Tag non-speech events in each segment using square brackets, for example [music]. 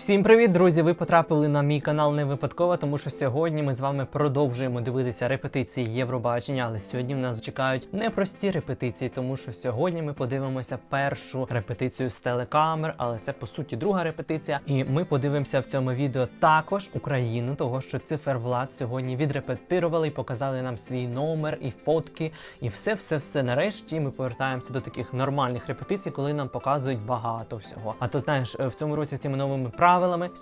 Всім привіт, друзі! Ви потрапили на мій канал не випадково, тому що сьогодні ми з вами продовжуємо дивитися репетиції Євробачення. Але сьогодні в нас чекають непрості репетиції, тому що сьогодні ми подивимося першу репетицію з телекамер, але це по суті друга репетиція. І ми подивимося в цьому відео також Україну, того що циферблат сьогодні відрепетирували і показали нам свій номер і фотки, і все, все, все. Нарешті ми повертаємося до таких нормальних репетицій, коли нам показують багато всього. А то знаєш, в цьому році з цими новими правилами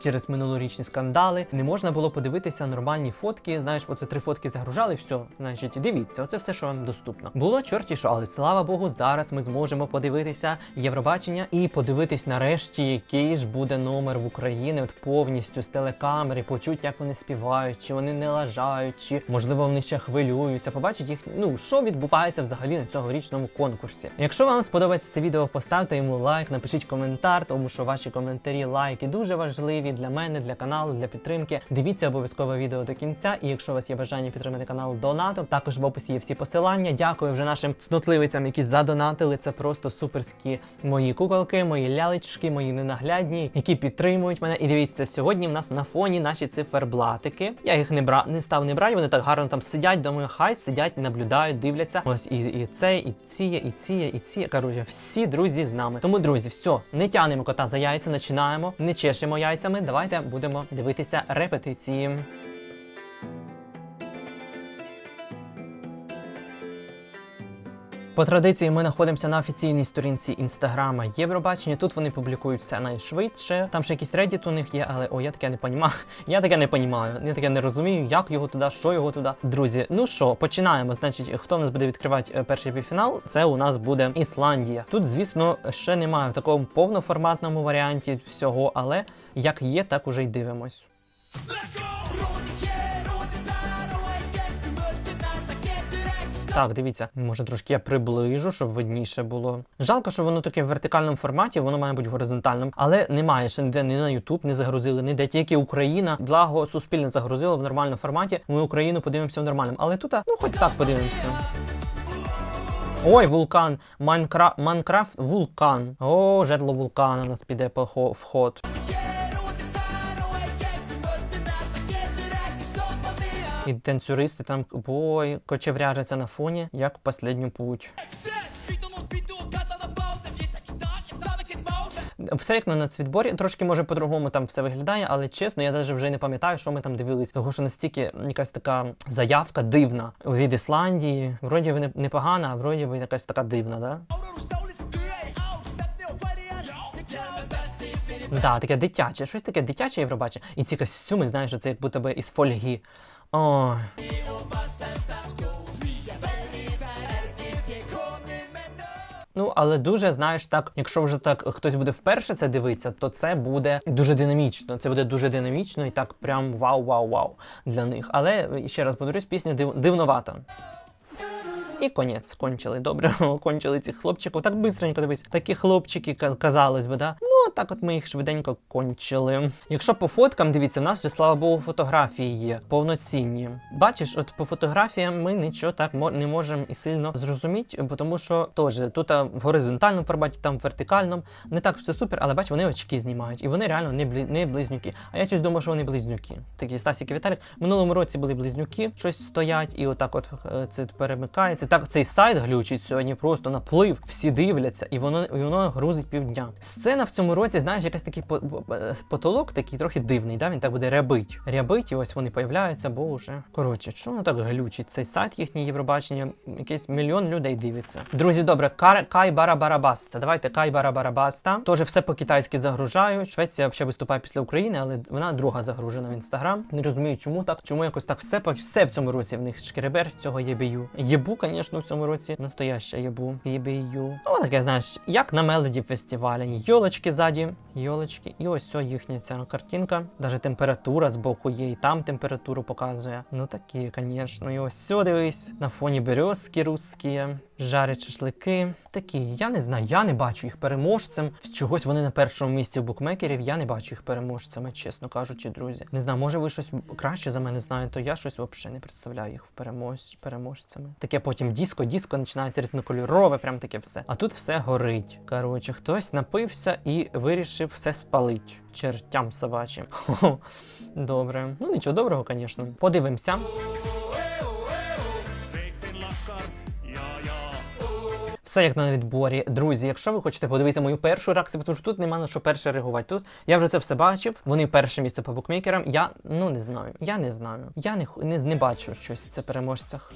через минулорічні скандали не можна було подивитися нормальні фотки. Знаєш, оце три фотки загружали, все, значить, дивіться, оце все, що вам доступно. Було чорті що, але слава Богу, зараз ми зможемо подивитися Євробачення і подивитись нарешті, який ж буде номер в Україні, от повністю з телекамери, почуть, як вони співають, чи вони не лажають, чи можливо вони ще хвилюються. Побачить їх, ну що відбувається взагалі на цьогорічному конкурсі. Якщо вам сподобається це відео, поставте йому лайк, напишіть коментар, тому що ваші коментарі, лайки дуже важливі для мене, для каналу, для підтримки. Дивіться обов'язково відео до кінця. І якщо у вас є бажання підтримати канал донатом, також в описі є всі посилання. Дякую вже нашим цнотливицям, які задонатили. Це просто суперські мої куколки, мої лялечки, мої ненаглядні, які підтримують мене. І дивіться, сьогодні в нас на фоні наші циферблатики. Я їх не бра не став не брати. Вони так гарно там сидять. Думаю, хай сидять, наблюдають, дивляться. Ось і, і цей, і ціє, і ціє, і ціє. Коротше, всі друзі з нами. Тому, друзі, все, не тянемо кота за яйця, починаємо, не чешемо яйцями. Давайте будемо дивитися репетиції. По традиції ми знаходимося на офіційній сторінці інстаграма Євробачення. Тут вони публікують все найшвидше. Там ще якийсь Reddit у них є, але о, я таке не понімаю. [laughs] Я таке не понімаю. Я таке не розумію, як його туди, що його туди. Друзі, ну що, починаємо. Значить, хто в нас буде відкривати е, перший півфінал? Це у нас буде Ісландія. Тут, звісно, ще немає в такому повноформатному варіанті всього, але як є, так уже й дивимось. Так, дивіться, може трошки я приближу, щоб видніше було. Жалко, що воно таке в вертикальному форматі, воно має бути в горизонтальному, але немає ще ніде ні на YouTube, не загрузили, ніде тільки Україна. Благо суспільне загрузило в нормальному форматі. Ми Україну подивимося в нормальному. Але тут, ну хоч так подивимося. Ой, вулкан. Майнкра... Майнкрафт вулкан. О, жерло вулкана нас піде по хо- в І танцюристи там бой, кочевряжаться на фоні, як последню путь. Все як на нацвідборі, трошки може по-другому там все виглядає, але чесно, я навіть вже не пам'ятаю, що ми там дивились. Того що настільки якась така заявка дивна від Ісландії. Вроді би непогана, а вроді би якась така дивна, да? Да, таке дитяче, щось таке дитяче Євробачення. І ці костюми, знаєш, це як будто би із фольги. Ну, але дуже знаєш так, якщо вже так хтось буде вперше це дивитися, то це буде дуже динамічно. Це буде дуже динамічно і так прям вау-вау-вау для них. Але ще раз повторюсь, пісня див... дивновата. І конець кончили. Добре, [laughs] кончили цих хлопчиків. Так бистренько дивись. Такі хлопчики, ка- казалось би, да? Так от ми їх швиденько кончили. Якщо по фоткам, дивіться, в нас же, слава Богу, фотографії є повноцінні. Бачиш, от по фотографіям ми нічого так не можемо і сильно зрозуміти, тому що теж тут в горизонтальному форматі, там в вертикальному, не так все супер, але бач, вони очки знімають, і вони реально не, блі... не близнюки. А я щось думав, що вони близнюки. Такі Стасік і Віталік. Минулому році були близнюки, щось стоять, і отак от е, це перемикається. Так цей сайт глючить сьогодні просто наплив. Всі дивляться, і воно і воно грузить півдня. Сцена в цьому році, знаєш, якийсь такий е, потолок, такий трохи дивний. Да? Він так буде рябить. Рябить, і ось вони появляються, бо вже. Коротше, воно так глючить? Цей сайт їхнє Євробачення, якийсь мільйон людей дивиться. Друзі, добре. Кай Барабарабаста. Давайте Кай Барабарабаста. Теж все по-китайськи загружають. Швеція взагалі виступає після України, але вона друга загружена в інстаграм. Не розумію, чому так, чому якось так все все в цьому році в них шкеребер цього єбію. Єбу, звісно, в цьому році настояща єбу. Єбію. Ну, таке, знаєш, як на мелоді фестивалі. Йолочки ззаді, йолочки, і ось ось їхня ця картинка. Даже температура з боку є, і там температуру показує. Ну такі, звісно. І ось сьо дивись, на фоні березки русські, жарять шашлики. Такі, я не знаю, я не бачу їх переможцем. Чогось вони на першому місці у букмекерів. Я не бачу їх переможцями, чесно кажучи, друзі. Не знаю, може ви щось краще за мене знаєте, то я щось взагалі не представляю їх в перемож... переможцями. Таке потім диско, диско починається різнокольорове, прям таке все. А тут все горить. Коротше, хтось напився і вирішив все спалить чертям собачим. [laughs] Добре. Ну нічого доброго, звісно. Подивимося. Все як на відборі. Друзі, якщо ви хочете подивитися мою першу реакцію, тому що тут нема на що перше реагувати. Тут я вже це все бачив. Вони перше місце по букмекерам. Я ну не знаю. Я не знаю. Я не, не, не бачу щось це переможцях.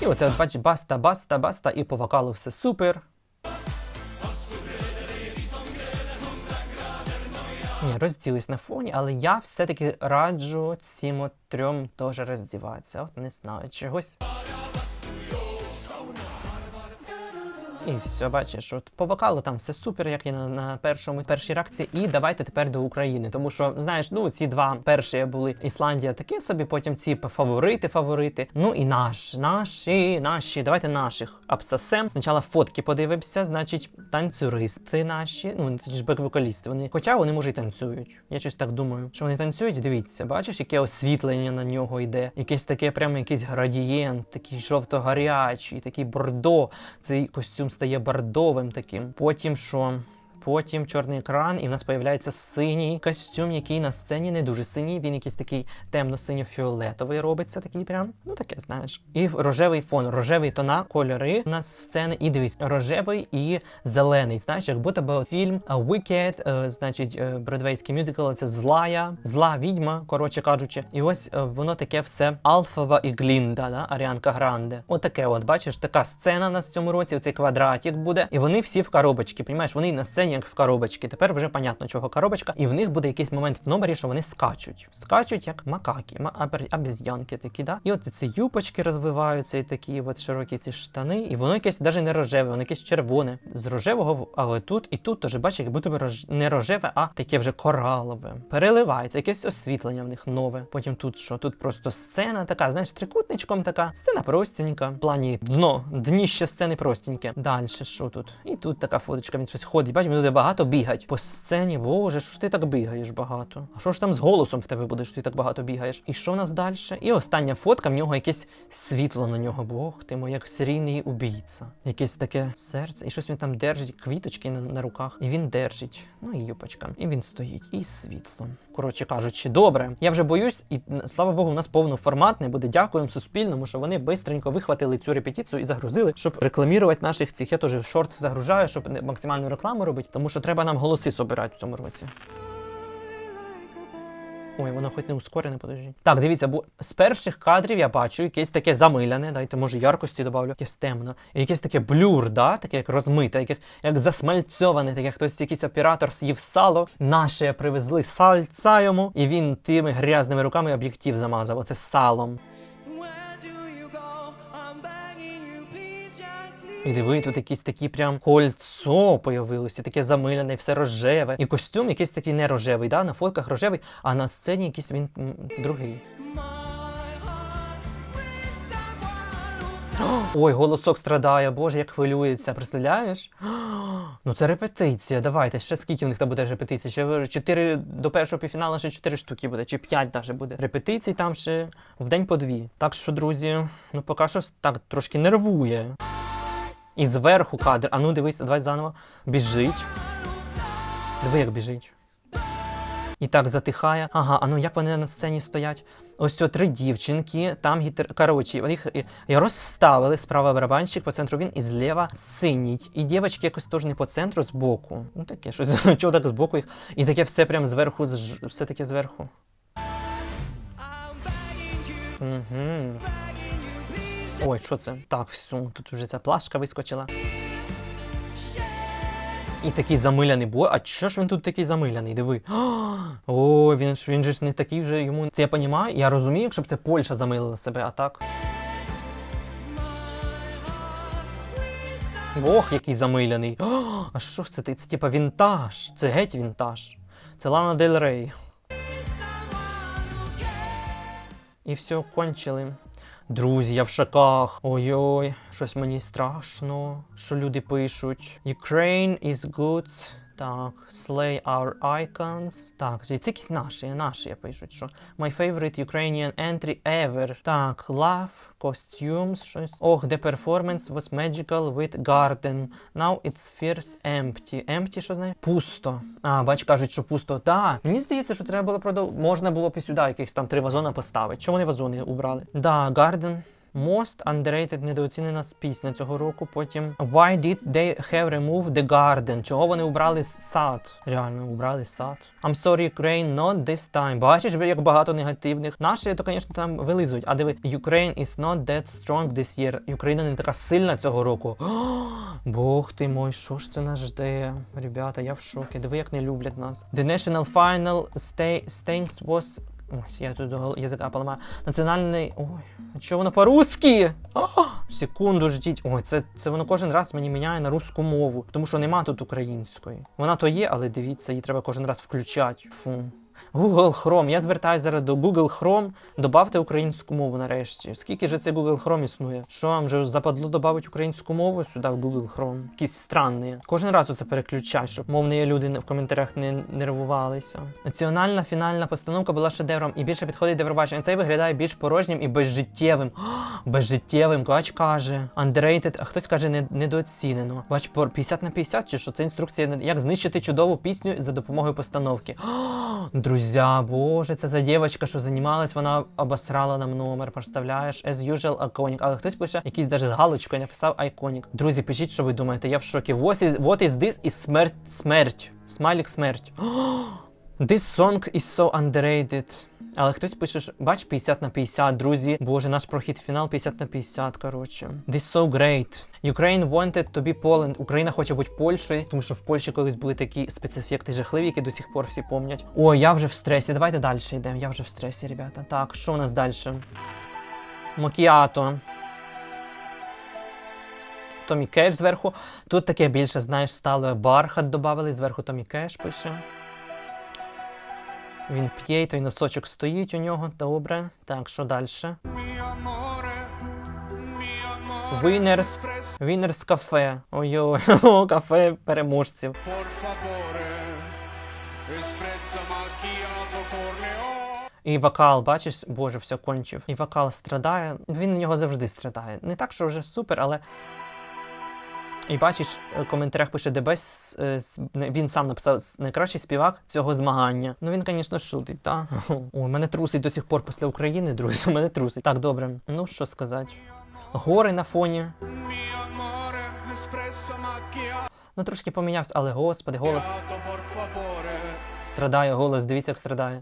І оце бач, баста, баста, баста, і по вокалу все супер. Розділись на фоні, але я все-таки раджу цим трьом теж роздіватися. От не знаю, чогось. І все, бачиш, от по вокалу там все супер, як і на, на першому першій реакції. І давайте тепер до України. Тому що, знаєш, ну ці два перші були Ісландія таке собі, потім ці фаворити, фаворити. Ну і наш, наші, наші, давайте наших обсосем. Спочатку фотки подивимося, значить, танцюристи наші, ну ж бек-вокалісти. Вони, хоча вони може і танцюють. Я щось так думаю, що вони танцюють. Дивіться, бачиш, яке освітлення на нього йде, якесь таке, прямо якийсь градієнт, такий жовто-гарячий, такий бордо. Цей костюм стає бордовим таким. Потім що? Потім чорний екран, і в нас появляється синій костюм, який на сцені не дуже синій. Він якийсь такий темно-синьо-фіолетовий робиться, такий прям. Ну таке, знаєш. І рожевий фон, рожевий тона, кольори у нас сцени. І дивись, рожевий і зелений. Знаєш, як будто би фільм Wicked, е, значить, е, бродвейський мюзикл, це злая, зла відьма, коротше кажучи. І ось е, воно таке все Алфава і Глінда, да? Аріанка Гранде. Отаке, от бачиш, така сцена в цьому році. Оцей квадратик буде, і вони всі в коробочці. Понімаєш, вони на сцені як в коробочці. Тепер вже понятно, чого коробочка. І в них буде якийсь момент в номері, що вони скачуть. Скачуть як макаки, ма- абер- такі, да? І от ці юпочки розвиваються, і такі от широкі ці штани. І воно якесь навіть не рожеве, воно якесь червоне. З рожевого, але тут і тут теж бачиш, як будто рож... не рожеве, а таке вже коралове. Переливається, якесь освітлення в них нове. Потім тут що? Тут просто сцена така, знаєш, трикутничком така. Сцена простенька. В плані дно, дніще сцени простеньке. Далі що тут? І тут така фоточка, він щось ходить. Бачиш, буде багато бігать по сцені. Боже, що ж ти так бігаєш багато? А що ж там з голосом в тебе буде, що ти так багато бігаєш? І що в нас далі? І остання фотка, в нього якесь світло на нього. Бог ти мой, як серійний убійця. Якесь таке серце. І щось він там держить, квіточки на, на руках. І він держить. Ну і юпочка. І він стоїть. І світло. Коротше кажучи, добре. Я вже боюсь, і слава Богу, у нас повноформатний буде. Дякуємо Суспільному, що вони бистренько вихватили цю репетицію і загрузили, щоб рекламувати наших цих. Я теж шорт загружаю, щоб максимальну рекламу робити, тому що треба нам голоси собирати в цьому році. Ой, воно хоч не ускорене, подожди. Так, дивіться, бо з перших кадрів я бачу якесь таке замиляне, дайте, може, яркості добавлю, якесь темно. І якесь таке блюр, да? таке як розмите, як, як засмальцьоване, таке хтось якийсь оператор з'їв сало. Наше привезли сальця йому, і він тими грязними руками об'єктив замазав. Оце салом. І диви, тут якісь такі прям кольцо появилося, таке замилене, все рожеве. І костюм якийсь такий не рожевий, да? на фотках рожевий, а на сцені якийсь він другий. Ой, голосок страдає, боже, як хвилюється, представляєш? [gasps] Ну це репетиція. Давайте. Ще скільки в них там буде репетицій? Ще 4 до першого півфіналу ще 4 штуки буде, чи 5 навіть буде. Репетицій там ще в день по дві. Так що, друзі, ну поки що так трошки нервує. І зверху кадр. А ну дивись, давай заново. Біжить. Диви, як біжить. І так затихає. Ага, а ну як вони на сцені стоять? Ось це три дівчинки, там гітар. Коротше, їх і розставили справа барабанщик, по центру він і зліва синій. І дівчатки якось теж не по центру, збоку. Ну таке щось. [laughs] Чого так збоку їх? І таке все прям зверху, все таке зверху. Угу. Ой, що це? Так, все, тут вже ця плашка вискочила. І такий замиляний бой. А чого ж він тут такий замиляний? Диви. [gasps] О, він, він же ж не такий вже йому. Це я розумію, я розумію, якщо б це Польща замилила себе, а так. Ох, який замиляний. О, [gasps] а що ж це? Це типа вінтаж. Це геть вінтаж. Це Лана Дель Рей. І все, кончили. Друзі, я в шоках. Ой-ой, щось мені страшно, що люди пишуть. Ukraine is good Так, Slay Our Icons. Так, це якісь наші, наші пишуть, що. My favorite Ukrainian entry ever. Так, Love, Costumes, щось. Ох, the performance was magical with garden. Now it's fierce empty. Empty, що знає? Пусто. А, бач, кажуть, що пусто. Так, мені здається, що треба було продов... Можна було б сюди якихось там три вазона поставити. Чому вони вазони убрали? Да, Garden. Most underrated недооцінена пісня цього року. Потім Why did they have removed the garden? Чого вони убрали сад? Реально, убрали сад. I'm sorry, Ukraine, not this time. Бачиш, як багато негативних. Наші, то, звісно, там вилизують. А диви, Ukraine is not that strong this year. Україна не така сильна цього року. [gasps] Бог ти мой, що ж це нас жде? Ребята, я в шокі. Диви, як не люблять нас. The national final stay, stakes was Ось, я тут язика поламаю. Національний. Ой, чого воно по-русски? Секунду ждіть. Ой, це, це воно кожен раз мені міняє на русську мову, тому що нема тут української. Вона то є, але дивіться, її треба кожен раз включати. Фу. Google Chrome. Я звертаюся зараз до Google Chrome. Добавте українську мову нарешті. Скільки ж цей Google Chrome існує? Що вам вже западло додати українську мову сюди в Google Chrome? Якісь странні. Кожен раз оце переключай, щоб мовні люди в коментарях не нервувалися. Національна фінальна постановка була шедевром і більше підходить до Євробачення. Цей виглядає більш порожнім і безжиттєвим. [gasps] безжиттєвим, бач каже. Underrated, а хтось каже не, недооцінено. Бач, по 50 на 50, чи що це інструкція, як знищити чудову пісню за допомогою постановки. [gasps] Друзя, боже, це за дівчинка, що займалась, вона обосрала нам номер, представляєш? As usual, iconic. Але хтось пише, якийсь даже з галочкою написав iconic. Друзі, пишіть, що ви думаєте, я в шокі. What is, what is this? І смерть, смерть. Смайлік смерть. [gasps] This song is so underrated. Але хтось пише, що, бач, 50 на 50, друзі. Боже, наш прохід фінал 50 на 50, коротше. This so great. Ukraine wanted to be Poland. Україна хоче бути Польщею, тому що в Польщі колись були такі спецефекти жахливі, які до сих пор всі помнять. О, я вже в стресі. Давайте далі йдемо. Я вже в стресі, ребята. Так, що у нас далі? Мокіато. Томі Кеш зверху. Тут таке більше, знаєш, стало бархат додали, зверху Томі Кеш пише. Він п'є, той носочок стоїть у нього. Добре. Так, що далі? Winners. Winners кафе. Ой-ой, [laughs] кафе переможців. І вокал, бачиш, боже, все кончив. І вокал страдає. Він на нього завжди страдає. Не так, що вже супер, але. І бачиш, в коментарях пише best, е, він сам написав найкращий співак цього змагання. Ну він, звісно, шутить, так? [laughs] Ой, мене трусить до сих пор після України, друзі. [laughs] Мене трусить. Так, добре. Ну що сказати. Гори на фоні. Ну трошки помінявся, але господи, голос страдає, голос, дивіться, як страдає.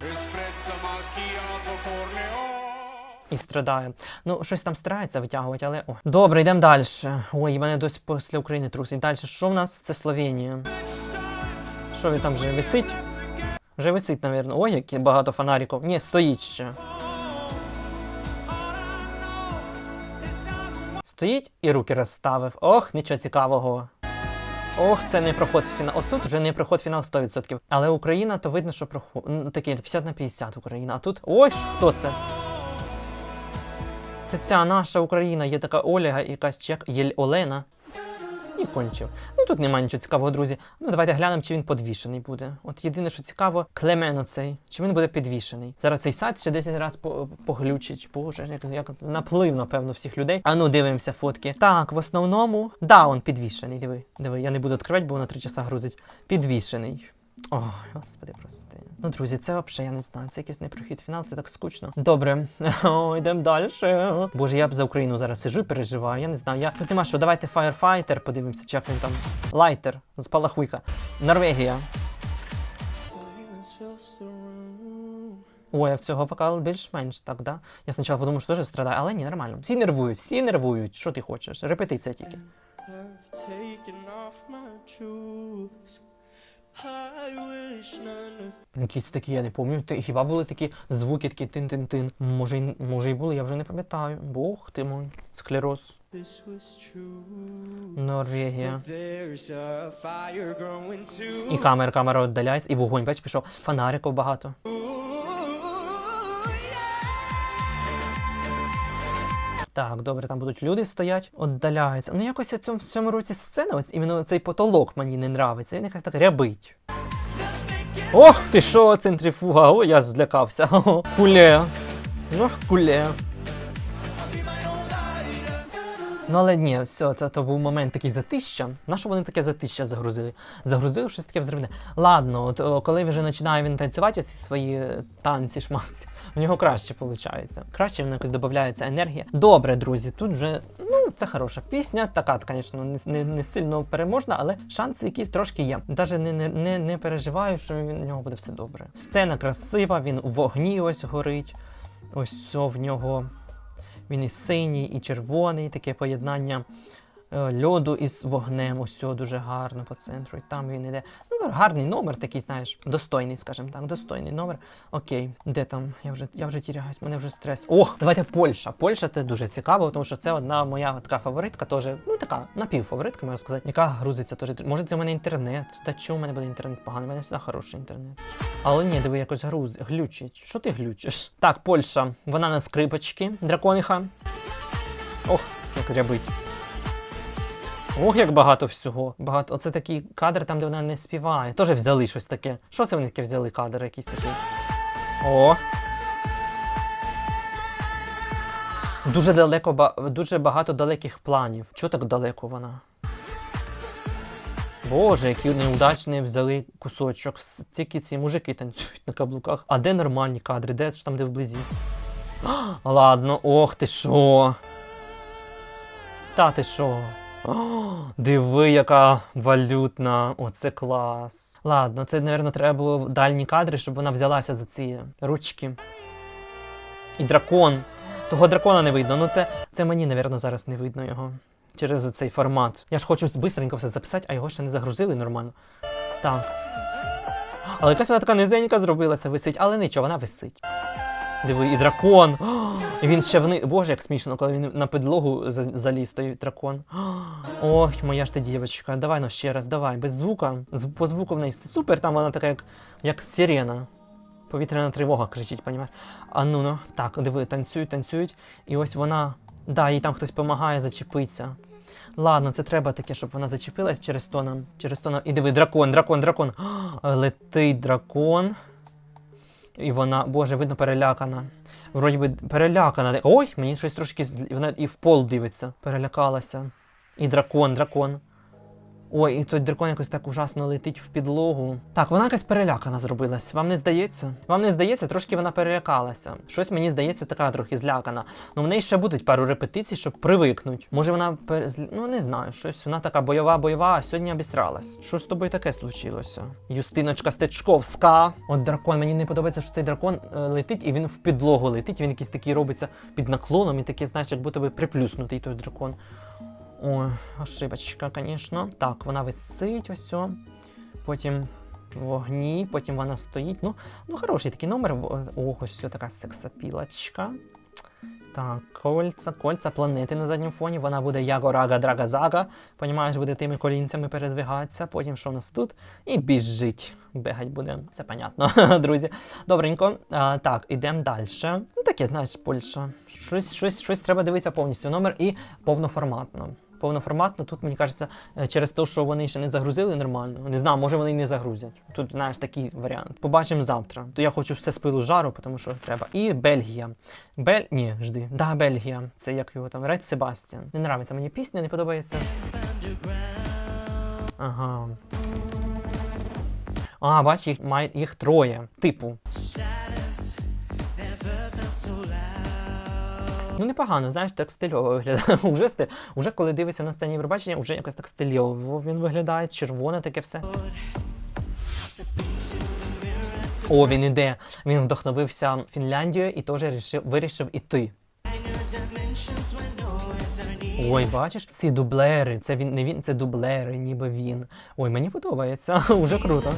І страдає. Ну, щось там старається витягувати, але. О. Добре, йдемо далі. Ой, мене досі після України трусить. Далі, що в нас? Це Словенія. Що він там вже висить? Вже висить, напевно. Ой, які багато фонариків. Ні, стоїть ще. Стоїть і руки розставив. Ох, нічого цікавого. Ох, це не проход фінал. От тут вже не проход фінал 100%. Але Україна, то видно, що проход. Такий 50 на 50 Україна. А тут. Ой, хто це? Це ця наша Україна, є така Ольга, якась чек, Єль Олена. І кончив. Ну тут немає нічого цікавого, друзі. Ну давайте глянемо, чи він подвішений буде. От єдине, що цікаво, Клемен оцей, чи він буде підвішений. Зараз цей сайт ще 10 разів по- поглючить. Боже, як, як наплив, напевно, всіх людей. А ну дивимося фотки. Так, в основному, да, он підвішений. Диви, диви, я не буду відкривати, бо воно 3 часа грузить. Підвішений. Ой, господи, прости. Ну, друзі, це взагалі, я не знаю, це якийсь непрохід фінал, це так скучно. Добре, [laughs] О, йдемо далі. Боже, я б за Україну зараз сижу і переживаю. Я не знаю. Я тут нема що, давайте Firefighter подивимося, чи як він там. Лайтер з Палахуйка. Норвегія. Ой, а в цього вокал більш-менш так, да? Я спочатку подумав, що теж страдає, але ні, нормально. Всі нервують, всі нервують. Що ти хочеш? Репетиція тільки. Якісь такі, я не пам'ятаю. Хіба були такі звуки, такі тин-тин-тин. Може, може і були, я вже не пам'ятаю. Бог ти мой, склероз. Норвегія. І камера, камера віддаляється, і вогонь, бач, пішов. Фонариків багато. Так, добре, там будуть люди стоять, віддаляються. Ну якось в цьому, в цьому році сцена, ось іменно цей потолок мені не нравиться. Він якась так рябить. Ох, ти що, центрифуга? О, я злякався. [laughs] Куле. Ну, куле. Ну але ні, все, це то був момент такий затища. На що вони таке затища загрузили? Загрузили щось таке взривне. Ладно, от коли вже починає він танцювати ці свої е, танці, шманці, в нього краще виходить. Краще в нього якось додається енергія. Добре, друзі, тут вже ну це хороша пісня. Така, звісно, не, не, не сильно переможна, але шанси якісь трошки є. Навіть не, не, не, не переживаю, що в нього буде все добре. Сцена красива, він у вогні ось горить. Ось все в нього. Він і синій, і червоний, таке поєднання льоду із вогнем. Ось дуже гарно по центру. І там він іде. Ну, гарний номер, такий, знаєш, достойний, скажімо так, достойний номер. Окей, де там? Я вже я вже тіряюсь, мене вже стрес. Ох, давайте Польща. Польща це дуже цікаво, тому що це одна моя така фаворитка, теж, ну така напівфаворитка, можна сказати, яка грузиться теж. Може, це в мене інтернет. Та чому в мене буде інтернет поганий? У мене завжди хороший інтернет. Але ні, диви, якось груз, глючить. Що ти глючиш? Так, Польща, вона на скрипочки, дракониха. Ох, як рябить. Ох, як багато всього. Багато. Оце такі кадри там, де вона не співає. Теж взяли щось таке. Що це вони таке взяли кадр якийсь такий? О. Дуже далеко, дуже багато далеких планів. Чого так далеко вона? Боже, які неудачні взяли кусочок. Тільки ці мужики танцюють на каблуках. А де нормальні кадри? Де ж там, де вблизі? [gasps] Ладно, ох ти що. Та ти що? Диви, яка валютна. Оце клас. Ладно, це, мабуть, треба було дальні кадри, щоб вона взялася за ці ручки. І дракон. Того дракона не видно. Ну це, це мені, мабуть, зараз не видно його. Через цей формат. Я ж хочу швидко все записати, а його ще не загрузили нормально. Так. Але якась вона така низенька зробилася, висить, але нічого, вона висить. Диви, і дракон. [gasps] І він ще вни... Боже, як смішно, коли він на підлогу заліз той дракон. [gasps] Ой, моя ж ти дівчинка, давай ну ще раз, давай, без звука. По звуку в неї все супер, там вона така, як, як сирена. Повітряна тривога кричить, понімаєш? А ну ну, так, диви, танцюють, танцюють. І ось вона. Да, їй там хтось допомагає зачепитися. Ладно, це треба таке, щоб вона зачепилась через то нам. Через то. І диви, дракон, дракон, дракон. [gasps] Летить дракон. І вона, боже, видно, перелякана. Вроді би перелякана. Ой, мені щось трошки вона і в пол дивиться. Перелякалася. І дракон, дракон. Ой, і той дракон якось так ужасно летить в підлогу. Так, вона якась перелякана зробилась. Вам не здається? Вам не здається, трошки вона перелякалася. Щось мені здається, така трохи злякана. Ну в неї ще будуть пару репетицій, щоб привикнуть. Може вона пер... ну не знаю, щось вона така бойова, бойова, а сьогодні обістралась. Що з тобою таке случилося? Юстиночка Стечковська. От дракон, мені не подобається, що цей дракон е, летить і він в підлогу летить. Він якийсь такий робиться під наклоном і такий, знаєш, як будто би приплюснутий той дракон. Ой, ошибочка, звісно. Так, вона висить ось. о. Потім вогні, потім вона стоїть. Ну, ну хороший такий номер. Ох, ось така сексапілочка. Так, кольца, кольца планети на задньому фоні. Вона буде Ягорага Драгазага. Понімаєш, буде тими колінцями передвигатися. Потім що у нас тут? І біжить. Бегать буде. Все понятно, [laughs] друзі. Добренько. А, так, ідемо далі. Ну таке, знаєш, Польща. Щось, щось, щось треба дивитися повністю номер і повноформатно. Повноформатно тут, мені кажеться, е, через те, що вони ще не загрузили нормально. Не знаю, може вони і не загрузять. Тут, знаєш, такий варіант. Побачимо завтра. То я хочу все з пилу жару, тому що треба. І Бельгія. Бель... Ні, жди. Да, Бельгія. Це як його там, Ред Себастьян. Не нравиться мені пісня, не подобається. Ага. А, бач, їх, має, їх троє. Типу. Ну, непогано, знаєш, так стильово виглядає. [laughs] Уже, сти... уже коли дивишся на сцені Євробачення, вже якось так стильово він виглядає, червоне таке все. О, він іде. Він вдохновився Фінляндією і теж рішив, вирішив іти. Ой, бачиш, ці дублери, це він не він, це дублери, ніби він. Ой, мені подобається, [laughs] уже круто.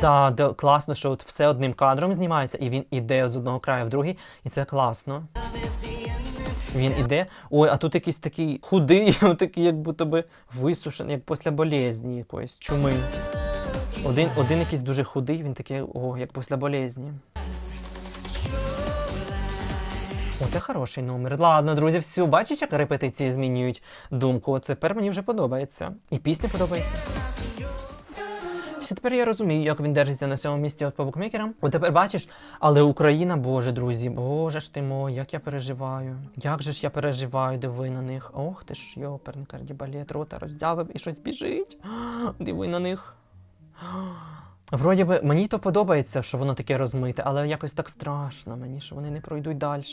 Да, да, класно, що от все одним кадром знімається, і він іде з одного краю в другий, і це класно. Він іде. Ой, а тут якийсь такий худий, [laughs] такий, як будто би висушений, як після болезні якоїсь, чуми. Один, один якийсь дуже худий, він такий, о, як після болезні. Оце хороший номер. Ладно, друзі, все, бачиш, як репетиції змінюють думку. Тепер мені вже подобається. І пісня подобається. Все тепер я розумію, як він держиться на цьому місці от по букмекерам. От тепер бачиш, але Україна, боже, друзі, боже ж ти мой, як я переживаю. Як же ж я переживаю, диви на них. Ох ти ж, йоперний кардібалет, рота роздявив і щось біжить. Диви на них. Вроді би, мені то подобається, що воно таке розмите, але якось так страшно мені, що вони не пройдуть далі.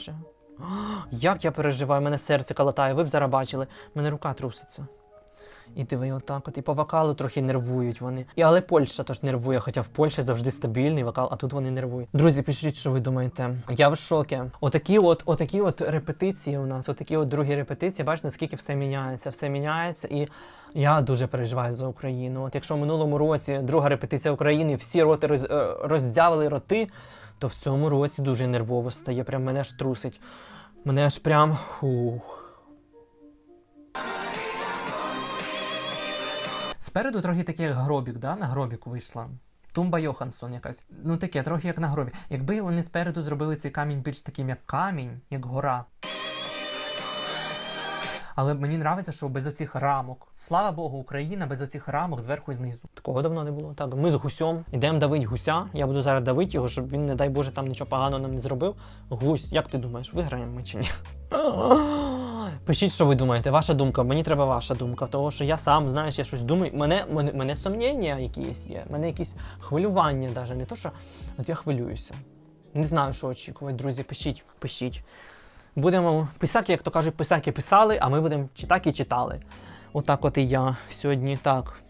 Як я переживаю, мене серце калатає, ви б зараз бачили, мене рука труситься. І диви, отак от. І по вокалу трохи нервують вони. І але Польща теж нервує, хоча в Польщі завжди стабільний вокал, а тут вони нервують. Друзі, пишіть, що ви думаєте. Я в шокі. Отакі от, отакі от репетиції у нас, отакі от другі репетиції, бачите, наскільки все міняється. Все міняється, і я дуже переживаю за Україну. От якщо в минулому році друга репетиція України, всі роти роз, е, роздявили роти, то в цьому році дуже нервово стає. Прям мене аж трусить. Мене аж прям. Фух. Спереду трохи такий як гробік, да? на гробіку вийшла. Тумба Йоханссон якась. Ну таке, трохи як на гробі. Якби вони спереду зробили цей камінь більш таким, як камінь, як гора. Але мені подобається, що без оцих рамок. Слава Богу, Україна без оцих рамок зверху і знизу. Такого давно не було. Так, ми з гусьом йдемо давити гуся. Я буду зараз давити його, щоб він, не дай Боже, там нічого поганого нам не зробив. Гусь, як ти думаєш, виграємо ми чи ні? [laughs] Пишіть, що ви думаєте. Ваша думка, мені треба ваша думка. Того, що я сам, знаєш, я щось думаю. Мене, мене, мене сумніння якісь є, мене якісь хвилювання, навіть не то, що от я хвилююся. Не знаю, що очікувати, друзі. Пишіть, пишіть. Будемо писаки, як то кажуть, писаки писали, а ми будемо читаки читали. Отак от і я сьогодні так.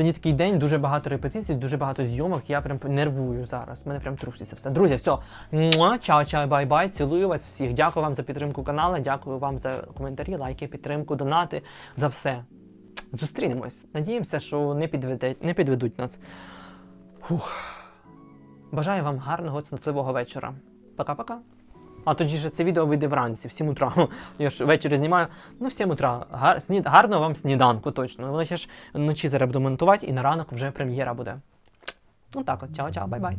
Сьогодні такий день, дуже багато репетицій, дуже багато зйомок. Я прям нервую зараз. Мене прям труситься все. Друзі, все. Чао, чао, бай-бай. Цілую вас всіх. Дякую вам за підтримку каналу. Дякую вам за коментарі, лайки, підтримку, донати, за все. Зустрінемось. Надіємося, що не підведуть, не підведуть нас. Фух. Бажаю вам гарного цнотливого вечора. Пока-пока. А тоді ж це відео вийде вранці, в 7 утра. [laughs] Я ж ввечері знімаю. Ну, в 7 утра. Гар, снід, гарного вам сніданку, точно. Воно я ж вночі зараз буду монтувати, і на ранок вже прем'єра буде. Ну так от, чао-чао, бай-бай.